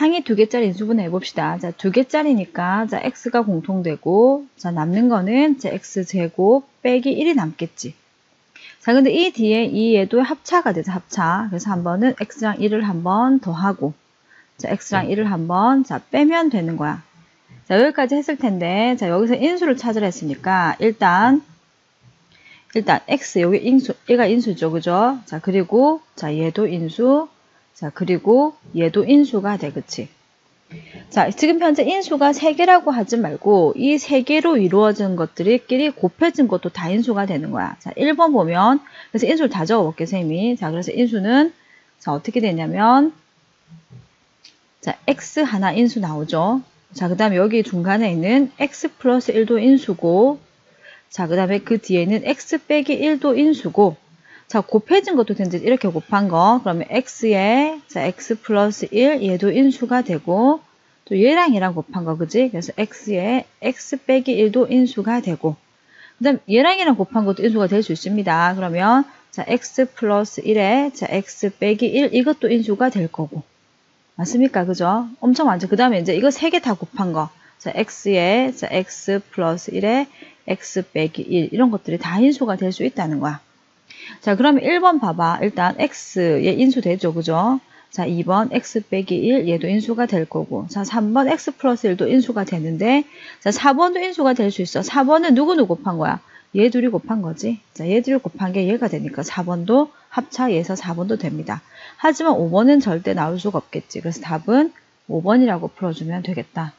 항이 두 개짜리 인수분해 해봅시다. 자, 두 개짜리니까, 자, x가 공통되고, 자, 남는 거는, 자, x제곱 빼기 1이 남겠지. 자, 근데 이 뒤에 이 얘도 합차가 되죠, 합차. 그래서 한 번은 x랑 1을 한 번 더하고, 자, x랑 1을 한 번, 자, 빼면 되는 거야. 자, 여기까지 했을 텐데, 자, 여기서 인수를 찾으라 했으니까, 일단, 일단, x, 여기 인수, 얘가 인수죠, 그죠? 자, 그리고, 자, 얘도 인수, 자, 그리고 얘도 인수가 돼, 그치? 자, 지금 현재 인수가 3개라고 하지 말고 이 3개로 이루어진 것들이 끼리 곱해진 것도 다 인수가 되는 거야. 자, 1번 보면 그래서 인수를 다 적어볼게, 쌤이. 자, 그래서 인수는 자, 어떻게 되냐면 자, x 하나 인수 나오죠. 자, 그 다음에 여기 중간에 있는 x 플러스 1도 인수고 자, 그 다음에 그 뒤에는 x 빼기 1도 인수고 자, 곱해진 것도 된지 이렇게 곱한 거. 그러면 x에 자, x 플러스 1 얘도 인수가 되고 또 얘랑 얘랑 곱한 거, 그지? 그래서 x에 x 빼기 1도 인수가 되고 그 다음 얘랑 얘랑 곱한 것도 인수가 될 수 있습니다. 그러면 자, x 플러스 1에 자, x 빼기 1 이것도 인수가 될 거고 맞습니까? 그죠? 엄청 많죠? 그 다음에 이제 이거 세 개 다 곱한 거 자, x에 자, x 플러스 1에 x 빼기 1 이런 것들이 다 인수가 될 수 있다는 거야. 자, 그러면 1번 봐봐. 일단 x 얘 인수 되죠. 그죠? 자, 2번 x 빼기 1 얘도 인수가 될 거고. 자, 3번 x 플러스 1도 인수가 되는데 자, 4번도 인수가 될 수 있어. 4번은 누구누구 곱한 거야? 얘 둘이 곱한 거지. 자, 얘 둘이 곱한 게 얘가 되니까 4번도 합차 얘에서 4번도 됩니다. 하지만 5번은 절대 나올 수가 없겠지. 그래서 답은 5번이라고 풀어주면 되겠다.